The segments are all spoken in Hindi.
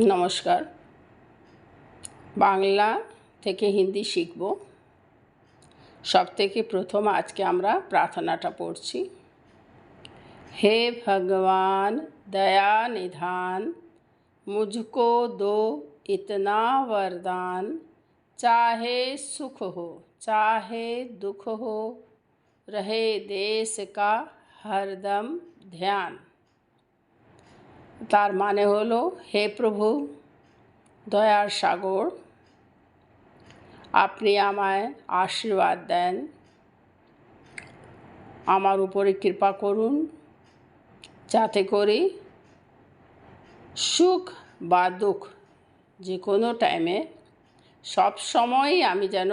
नमस्कार बांगला हिंदी शिखब सब प्रथम आज के प्रार्थनाटा पढ़ी हे भगवान दया निधान मुझको दो इतना वरदान चाहे सुख हो चाहे दुख हो रहे देश का हरदम ध्यान তার মানে হলো, হে প্রভু, দয়ার সাগর, আপনি আমায় আশীর্বাদ দেন। আমার উপরে কৃপা করুন, যাতে করে সুখ বা দুঃখ যে কোনো টাইমে সব সময়ই আমি যেন,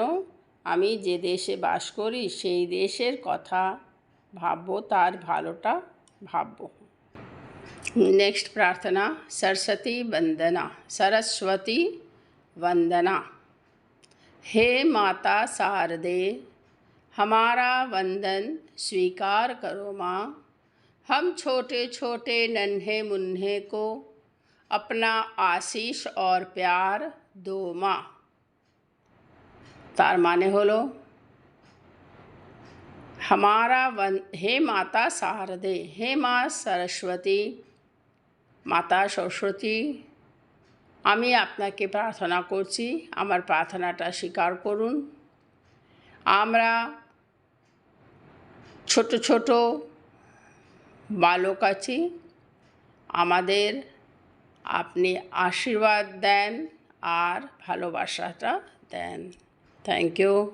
আমি যে দেশে বাস করি, সেই দেশের কথা ভাববো, তার ভালোটা ভাববো। नेक्स्ट प्रार्थना, सरस्वती वंदना सरस्वती वंदना। हे माता शारदे हमारा वंदन स्वीकार करो माँ। हम छोटे छोटे नन्हे मुन्हे को अपना आशीष और प्यार दो माँ। तार माने होलो। हमारा वन, हे माता शारदे हे माँ सरस्वती মাতা, সরস্বতী, আমি আপনাকে প্রার্থনা করছি, আমার প্রার্থনাটা স্বীকার করুন। আমরা ছোট ছোট বালক আছি। আমাদের আপনি আশীর্বাদ দেন আর ভালোবাসাটা দেন। Thank you